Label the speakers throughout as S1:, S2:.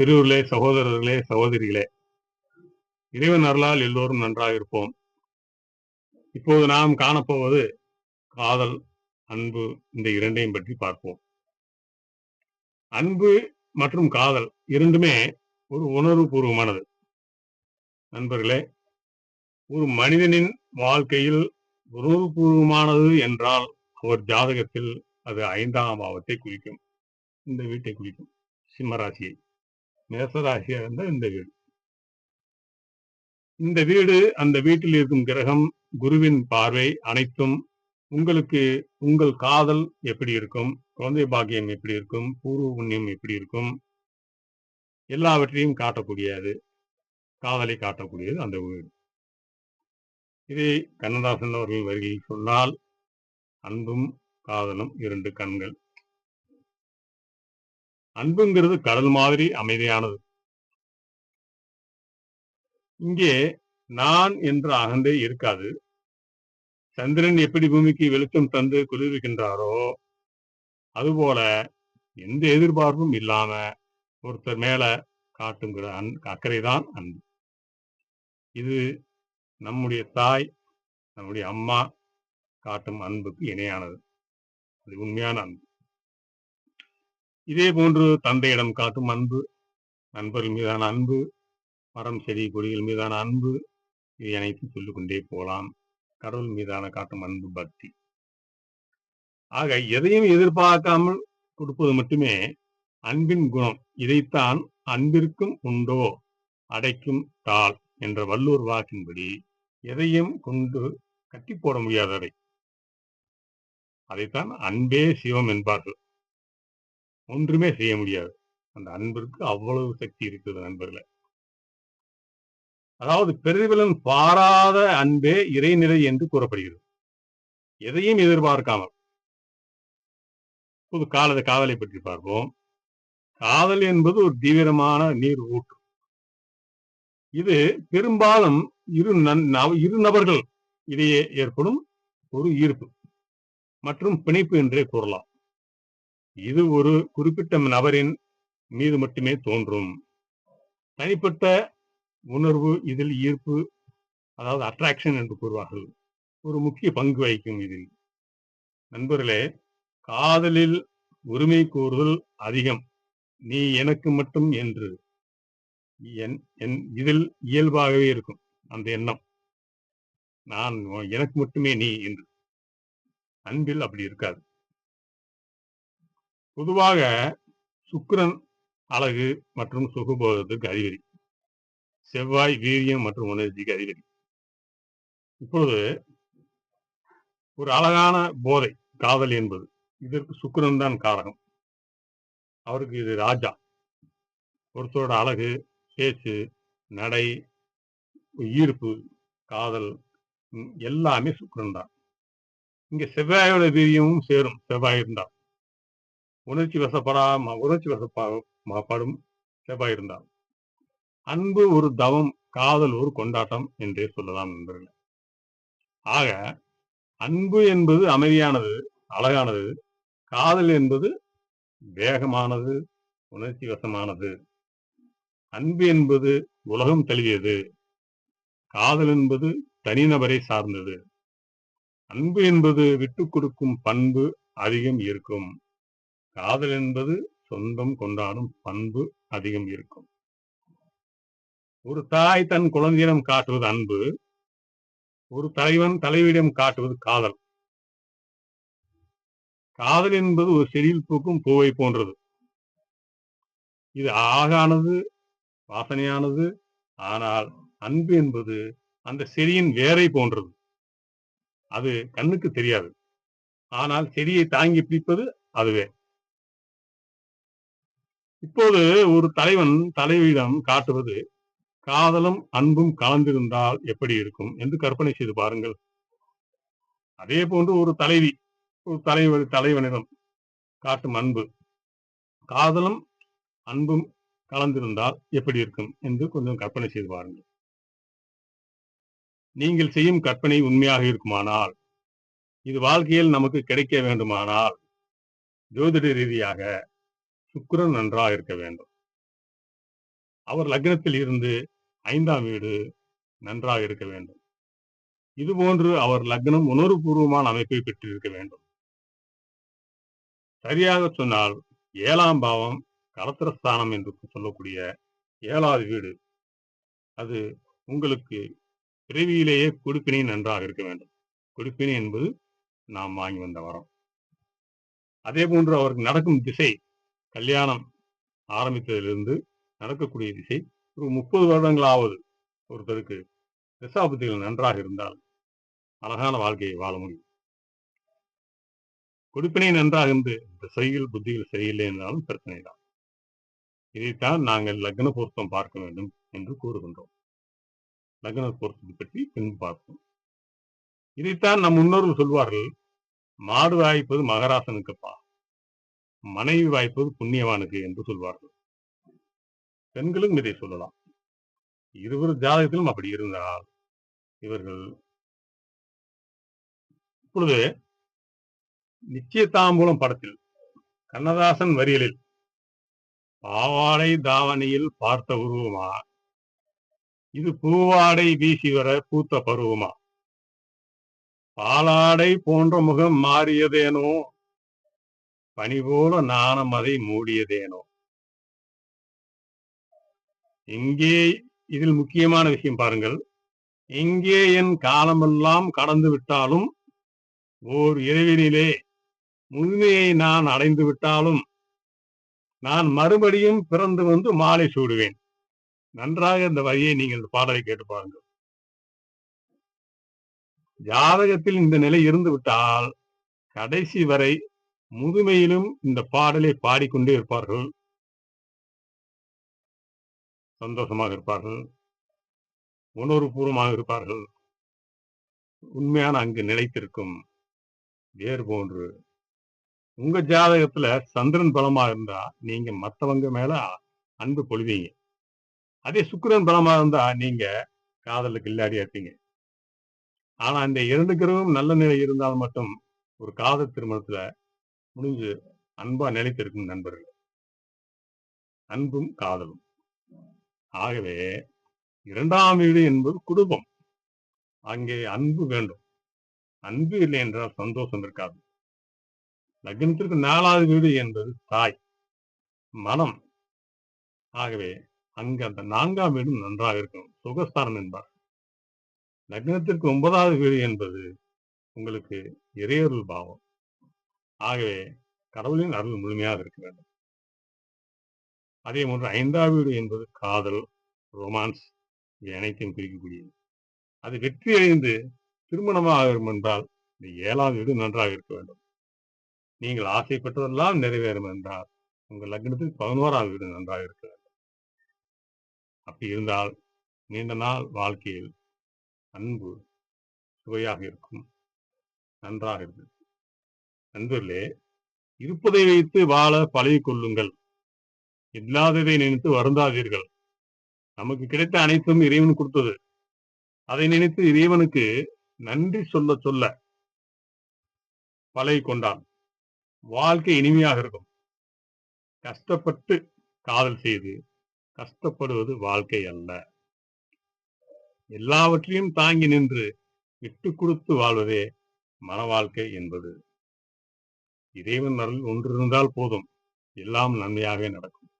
S1: திருவுருளே சகோதரர்களே சகோதரிகளே இறைவன் அருளால் எல்லோரும் நன்றாக இருப்போம். இப்போது நாம் காணப்போவது காதல் அன்பு இந்த இரண்டையும் பற்றி பார்ப்போம். அன்பு மற்றும் காதல் இரண்டுமே ஒரு உணர்வு பூர்வமானது. நண்பர்களே ஒரு மனிதனின் வாழ்க்கையில் உணர்வுபூர்வமானது என்றால் அவர் ஜாதகத்தில் அது ஐந்தாம் பாவத்தை குறிக்கும். இந்த வீட்டை குறிக்கும். சிம்மராசியை மேசராசியா இருந்தால் இந்த வீடு. இந்த வீடு அந்த வீட்டில் இருக்கும் கிரகம் குருவின் பார்வை அனைத்தும் உங்களுக்கு உங்கள் காதல் எப்படி இருக்கும் குழந்தை பாக்கியம் எப்படி இருக்கும் பூர்வ புண்ணியம் எப்படி இருக்கும் எல்லாவற்றையும் காட்டக்கூடியது காதலை காட்டக்கூடியது அந்த வீடு. இதை கண்ணதாசன் அவர்கள் வருகையில் சொன்னால் அன்பும் காதலும் இரண்டு கண்கள். அன்புங்கிறது கடல் மாதிரி அமைதியானது. இங்கே நான் என்ற அகந்தை இருக்காது. சந்திரன் எப்படி பூமிக்கு வெளிச்சம் தந்து குளிர்விக்கின்றாரோ அதுபோல எந்த எதிர்பார்ப்பும் இல்லாம ஒருத்தர் மேல காட்டுங்கிற அன் அக்கறைதான் அன்பு. இது நம்முடைய தாய் நம்முடைய அம்மா காட்டும் அன்புக்கு இணையானது. அது உண்மையான அன்பு. இதே போன்று தந்தையிடம் காட்டும் அன்பு நண்பர்கள் மீதான அன்பு மரம் செடி கொடிகள் மீதான அன்பு இது அனைத்தும் சொல்லிக் கொண்டே போகலாம். கடவுள் மீதான காட்டும் அன்பு பக்தி. ஆக எதையும் எதிர்பார்க்காமல் கொடுப்பது மட்டுமே அன்பின் குணம். இதைத்தான் அன்பிற்கும் உண்டோ அடைக்கும் தாள் என்ற வல்லூர் வாக்கின்படி எதையும் கொண்டு கட்டி போட முடியாததை அதைத்தான் அன்பே சிவம் என்பார்கள். ஒன்றுமே செய்ய முடியாது. அந்த அன்பிற்கு அவ்வளவு சக்தி இருக்குது நண்பர்களே. அதாவது பெருவிலன் பாராத அன்பே இறைநிலை என்று கூறப்படுகிறது. எதையும் எதிர்பார்க்காமல். புது காலத காதலை பற்றி பார்ப்போம். காதல் என்பது ஒரு தீவிரமான நீர் ஊற்று. இது பெரும்பாலும் இரு நன் இரு நபர்கள் இடையே ஏற்படும் ஒரு ஈர்ப்பு. மற்றும் பிணைப்பு என்றே கூறலாம். இது ஒரு குறிப்பிட்ட நபரின் மீது மட்டுமே தோன்றும். தனிப்பட்ட உணர்வு இதில் ஈர்ப்பு அதாவது அட்ராக்ஷன் என்று கூறுவார்கள் ஒரு முக்கிய பங்கு வகிக்கும் இதில். நண்பர்களே காதலில் உரிமை கூறுதல் அதிகம். நீ எனக்கு மட்டும் என்று. என் என் இதில் இயல்பாகவே இருக்கும் அந்த எண்ணம். நான் எனக்கு மட்டுமே நீ என்று. அன்பில் அப்படி இருக்காது. பொதுவாக சுக்கிரன் அழகு மற்றும் சுகபோகத்திற்கு அதிபதி செவ்வாய் வீரியம் மற்றும் உணர்ச்சிக்கு அதிபதி இப்பொழுது ஒரு அழகான போதை காதல் என்பது இதற்கு சுக்கிரன் தான் காரகம் அவருக்கு இது ராஜா. ஒருத்தரோட அழகு பேச்சு நடை ஈர்ப்பு காதல் எல்லாமே சுக்கிரன் தான். இங்க செவ்வாயோட வீரியமும் சேரும். செவ்வாய் இருந்தால் உணர்ச்சி வசப்படாம உணர்ச்சி வசப்படும் செவ்வாய் இருந்தால் அன்பு ஒரு தவம் காதல் ஒரு கொண்டாட்டம் என்றே சொல்லலாம் நண்பர்கள். ஆக அன்பு என்பது அமைதியானது அழகானது. காதல் என்பது வேகமானது உணர்ச்சி வசமானது. அன்பு என்பது உலகம் தழுவியது. காதல் என்பது தனிநபரை சார்ந்தது. அன்பு என்பது விட்டு கொடுக்கும் பண்பு அதிகம் இருக்கும் காதல் என்பது சொந்தம் கொண்டாடும் பண்பு அதிகம் இருக்கும். ஒரு தாய் தன் குழந்தையிடம் காட்டுவது அன்பு ஒரு தலைவன் தலைவியிடம் காட்டுவது காதல். காதல் என்பது ஒரு செடியில் பூக்கும் பூவை போன்றது. இது ஆகானது வாசனையானது ஆனால் அன்பு என்பது அந்த செடியின் வேரை போன்றது. அது கண்ணுக்கு தெரியாது. ஆனால் செடியை தாங்கி பிடிப்பது அதுவே. இப்போது ஒரு தலைவன் தலைவியிடம் காட்டுவது காதலும் அன்பும் கலந்திருந்தால் எப்படி இருக்கும் என்று கற்பனை செய்து பாருங்கள். அதே போன்று ஒரு தலைவி ஒரு தலைவர் தலைவனிடம் காட்டும் அன்பு காதலும் அன்பும் கலந்திருந்தால் எப்படி இருக்கும் என்று கொஞ்சம் கற்பனை செய்து பாருங்கள். நீங்கள் செய்யும் கற்பனை உண்மையாக இருக்குமானால் இது வாழ்க்கையில் நமக்கு கிடைக்க வேண்டுமானால் ஜோதிட ரீதியாக சுக்கரன் நன்றாக இருக்க வேண்டும். அவர் லக்னத்தில் இருந்து ஐந்தாம் வீடு நன்றாக இருக்க வேண்டும். இதுபோன்று அவர் லக்னம் உணர்வுபூர்வமான அமைப்பை பெற்றிருக்க வேண்டும். சரியாக சொன்னால் ஏழாம் பாவம் கலத்திரஸ்தானம் என்று சொல்லக்கூடிய ஏழாவது வீடு. அது உங்களுக்கு பிறவியிலேயே கொடுப்பினை நன்றாக இருக்க வேண்டும். கொடுப்பினை என்பது நாம் வாங்கி வந்த வரம். அதே போன்று அவருக்கு நடக்கும் திசை கல்யாணம் ஆரம்பித்ததிலிருந்து நடக்கக்கூடிய திசை ஒரு முப்பது வருடங்களாவது ஒருத்தருக்கு திசாபுத்திகள் நன்றாக இருந்தால் அழகான வாழ்க்கையை வாழ முடியும். கொடுப்பினை நன்றாக இருந்து திசையில் புத்திகள் சரியில்லை என்றாலும் பிரச்சனை தான். இதைத்தான் நாங்கள் லக்ன பொருத்தம் பார்க்க வேண்டும் என்று கூறுகின்றோம். லக்ன பொருத்தத்தை பற்றி பின்பு பார்ப்போம். இதைத்தான் நம் முன்னோர்கள் சொல்வார்கள் மாடு வாய்ப்பது மகராசனுக்குப்பா. மனைவி வாய்ப்பது புண்ணியவானுக்கு என்று சொல்வார்கள். பெண்களும் இதை சொல்லலாம். இருவர் ஜாதகத்திலும் அப்படி இருந்தால் இவர்கள் இப்பொழுது நிச்சயதாம்பூலம் படத்தில் கண்ணதாசன் வரிகளில் பாவாடை தாவணியில் பார்த்த உருவமா? இது பூவாடை வீசி வர பூத்த பருவமா? பாலாடை போன்ற முகம் மாறியதேனோ? பனி போல நாணம் அதை மூடியதேனோ? இங்கே இதில் முக்கியமான விஷயம் பாருங்கள். இங்கே என் காலமெல்லாம் கடந்து விட்டாலும் ஓர் இரவினிலே முழுமையை நான் அடைந்து விட்டாலும் நான் மறுபடியும் பிறந்து வந்து மாலை சூடுவேன். நன்றாக இந்த வரியை நீங்கள் இந்த பாடலை கேட்டு பாருங்கள். ஜாதகத்தில் இந்த நிலை இருந்து விட்டால் கடைசி வரை முதுமையிலும் இந்த பாடலை பாடிக்கொண்டே இருப்பார்கள். சந்தோஷமாக இருப்பார்கள். உணர்வுபூர்வமாக இருப்பார்கள். உண்மையான அங்கு நிலைத்திருக்கும் வேறு போன்று. உங்க ஜாதகத்துல சந்திரன் பலமா இருந்தா நீங்க மத்தவங்க மேல அன்பு பொழுவீங்க அதே சுக்கிரன் பலமா இருந்தா நீங்க காதலுக்கு இல்லாடியா இருப்பீங்க ஆனா இந்த இரண்டு கிரகம் நல்ல நிலை இருந்தால் மட்டும் ஒரு காதல் திருமணத்துல முடிஞ்சு அன்பா நிலைத்திருக்கும் நண்பர்கள். அன்பும் காதலும். ஆகவே இரண்டாம் வீடு என்பது குடும்பம். அங்கே அன்பு வேண்டும். அன்பு இல்லை என்றால் சந்தோஷம் இருக்காது. லக்னத்திற்கு நாலாவது வீடு என்பது தாய் மனம். ஆகவே அங்கு அந்த நான்காம் வீடும் நன்றாக இருக்கும். சுகஸ்தானம் என்பார். லக்னத்திற்கு ஒன்பதாவது வீடு என்பது உங்களுக்கு இறையொருள் பாவம். ஆகவே கடவுளின் அருள் முழுமையாக இருக்க வேண்டும். அதே போன்று ஐந்தாவது வீடு என்பது காதல் ரொமான்ஸ் இவை அனைத்தையும் குறிக்கக்கூடியது. அது வெற்றி அடைந்து திருமணமாக என்றால் இந்த ஏழாம் வீடு நன்றாக இருக்க வேண்டும். நீங்கள் ஆசைப்பட்டதெல்லாம் நிறைவேறும் என்றால் உங்கள் லக்னத்தில் பதினோராம் வீடு நன்றாக இருக்க வேண்டும். அப்படி இருந்தால் நீண்ட நாள் வாழ்க்கையில் அன்பு சுவையாக இருக்கும் நன்றாக இருக்கும் நண்பர்களே இருப்பதை வைத்து வாழ பழகிக் கொள்ளுங்கள். இல்லாததை நினைத்து வருந்தாதீர்கள். நமக்கு கிடைத்த அனைத்தும் இறைவன் கொடுத்தது. அதை நினைத்து இறைவனுக்கு நன்றி சொல்ல சொல்ல பழகி கொண்டான். வாழ்க்கை இனிமையாக இருக்கும். கஷ்டப்பட்டு காதல் செய்து கஷ்டப்படுவது வாழ்க்கை அல்ல. எல்லாவற்றையும் தாங்கி நின்று விட்டு கொடுத்து வாழ்வதே மன வாழ்க்கை என்பது. இறைவன் அருள் ஒன்று இருந்தால் போதும். எல்லாம் நன்மையாகவே நடக்கும்.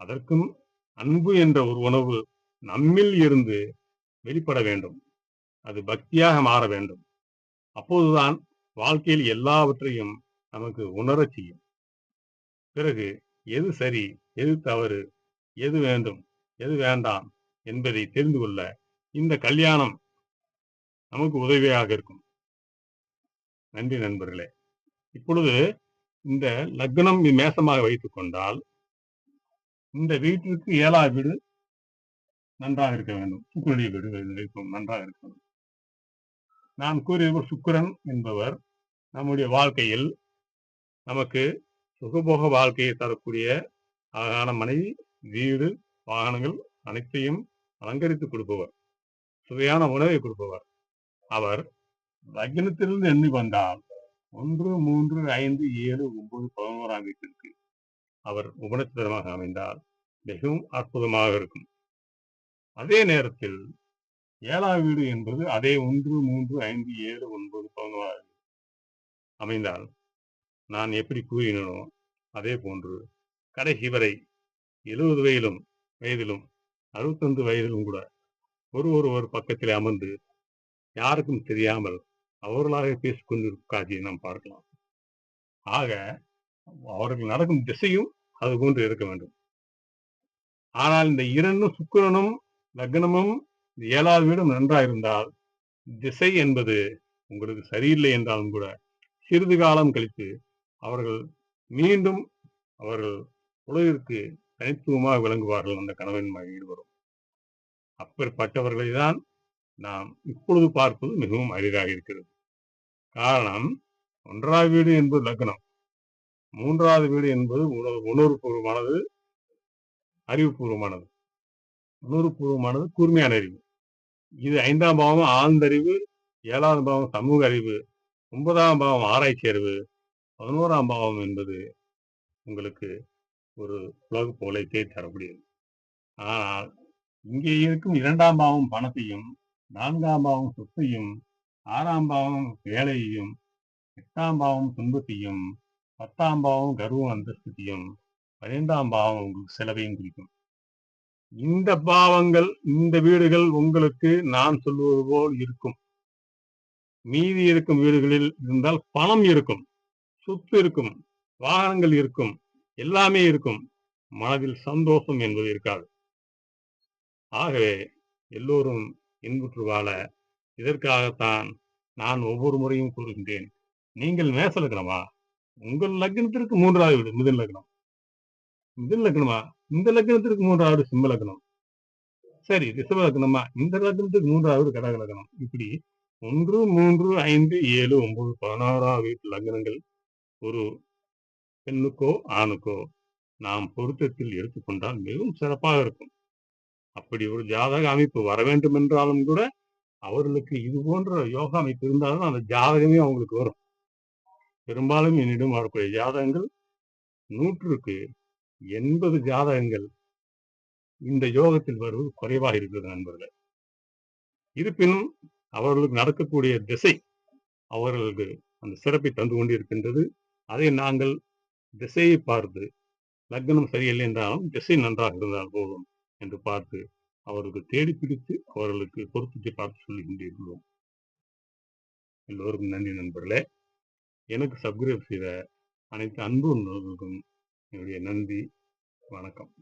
S1: அதற்கும் அன்பு என்ற ஒரு உணவு நம்மில் இருந்து வெளிப்பட வேண்டும். அது பக்தியாக மாற வேண்டும். அப்போதுதான் வாழ்க்கையில் எல்லாவற்றையும் நமக்கு உணரச் செய்யும். பிறகு எது சரி எது தவறு எது வேண்டும் எது வேண்டாம் என்பதை தெரிந்து கொள்ள இந்த கல்யாணம் நமக்கு உதவியாக இருக்கும். நன்றி நண்பர்களே. இப்பொழுது இந்த லக்னம் மேசமாக வைத்துக் கொண்டால் இந்த வீட்டிற்கு ஏழாவது வீடு நன்றாக இருக்க வேண்டும். சுக்கரனுடைய வீடு இருக்கும் நன்றாக இருக்க வேண்டும். நான் கூறியது சுக்கிரன் என்பவர் நம்முடைய வாழ்க்கையில் நமக்கு சுகபோக வாழ்க்கையை தரக்கூடிய அழகான மனைவி வீடு வாகனங்கள் அனைத்தையும் அலங்கரித்து கொடுப்பவர். சுவையான உணவை கொடுப்பவர். அவர் லக்னத்திலிருந்து எண்ணி வந்தால் ஒன்று மூன்று ஐந்து ஏழு ஒன்பது பதினோராம் வீட்டிற்கு அவர் உபநட்சத்திரமாக அமைந்தால் மிகவும் அற்புதமாக இருக்கும். அதே நேரத்தில் ஏழாம் வீடு என்பது அதே ஒன்று மூன்று ஐந்து ஏழு ஒன்பது பதினோராம் அமைந்தால் நான் எப்படி கூறினோ அதே போன்று கடைசி வரை எழுபது வயதிலும் வயதிலும் அறுபத்தொன்று வயதிலும் கூட ஒரு ஒரு ஒரு பக்கத்தில் அமர்ந்து யாருக்கும் தெரியாமல் அவர்களாக பேசிக்கொண்டிருக்கும் காட்சியை நாம் பார்க்கலாம். ஆக அவர்கள் நடக்கும் திசையும் அது போன்று இருக்க வேண்டும். ஆனால் இந்த இரண்டும் சுக்கிரனும் லக்னமும் ஏழாவது வீடும் நன்றாயிருந்தால் திசை என்பது உங்களுக்கு சரியில்லை என்றாலும் கூட சிறிது காலம் கழித்து அவர்கள் மீண்டும் அவர்கள் உலகிற்கு தனித்துவமாக விளங்குவார்கள் அந்த கணவன் ஈடுபடும். அப்பேற்பட்டவர்களை தான் நாம் இப்பொழுது பார்ப்பது மிகவும் அரிதாக இருக்கிறது. காரணம் ஒன்றாவது வீடு என்பது லக்னம். மூன்றாவது வீடு என்பது உணவு உணர்வுபூர்வமானது அறிவுபூர்வமானது. உணர்வுபூர்வமானது கூர்மையான அறிவு. இது ஐந்தாம் பாவம் ஆழ்ந்தறிவு ஏழாவது பாவம் சமூக அறிவு ஒன்பதாம் பாவம் ஆராய்ச்சி அறிவு பதினோராம் பாவம் என்பது உங்களுக்கு ஒரு உலக போலத்தை தரக்கூடியது. ஆனால் இங்கே இருக்கும் இரண்டாம் பாவம் பணத்தையும் நான்காம் பாவம் சொத்தையும் ஆறாம் பாவம் வேலையையும் எட்டாம் பாவம் துன்பத்தையும் பத்தாம் பாவம் கர்வம் அந்தஸ்தையும் பதினைந்தாம் பாவம் உங்களுக்கு செலவையும் குறிக்கும். இந்த பாவங்கள் இந்த வீடுகள் உங்களுக்கு நான் சொல்வது போல் இருக்கும். மீதி இருக்கும் வீடுகளில் இருந்தால் பணம் இருக்கும் சொத்து இருக்கும் வாகனங்கள் இருக்கும் எல்லாமே இருக்கும். மனதில் சந்தோஷம் என்பது இருக்காது. ஆகவே எல்லோரும் இன்புற்று வாழ இதற்காகத்தான் நான் ஒவ்வொரு முறையும் கூறுகின்றேன். நீங்கள் மேச லக்னமா? உங்கள் லக்னத்திற்கு மூன்றாவது வீடு மிதன் லக்னம். மிதன் லக்னமா? இந்த லக்னத்திற்கு மூன்றாவது சிம்ம லக்னம். சரி ரிஷப லக்னமா? இந்த லக்னத்துக்கு மூன்றாவது கடக லக்னம். இப்படி ஒன்று மூன்று ஐந்து ஏழு ஒன்பது பதினாறாவது லக்னங்கள் ஒரு பெண்ணுக்கோ ஆணுக்கோ நாம் பொருத்தத்தில் எடுத்துக்கொண்டால் மிகவும் சிறப்பாக இருக்கும். அப்படி ஒரு ஜாதக அமைப்பு வர வேண்டும் என்றாலும் கூட அவர்களுக்கு இது போன்ற யோகா அமைப்பு இருந்தாலும் அந்த ஜாதகமே அவங்களுக்கு வரும். பெரும்பாலும் என்னிடம் வரக்கூடிய ஜாதகங்கள் நூற்றுக்கு எண்பது ஜாதகங்கள் இந்த யோகத்தில் வருவது குறைவாக இருக்கிறது நண்பர்களே. இருப்பினும் அவர்களுக்கு நடக்கக்கூடிய திசை அவர்களுக்கு அந்த சிறப்பை தந்து கொண்டிருக்கின்றது. அதை நாங்கள் திசையை பார்த்து லக்னம் சரியில்லை என்றாலும் திசை நன்றாக இருந்தால் போதும் என்று பார்த்து அவருக்கு தேடி பிடித்து அவர்களுக்கு பொறுத்து பார்த்து சொல்லுகின்றீர்களோம் எல்லோருக்கும் நன்றி நண்பர்களே. எனக்கு சப்ஸ்கிரைப் செய்த அனைத்து அன்பு உள்ளவர்களுக்கும் என்னுடைய நன்றி வணக்கம்.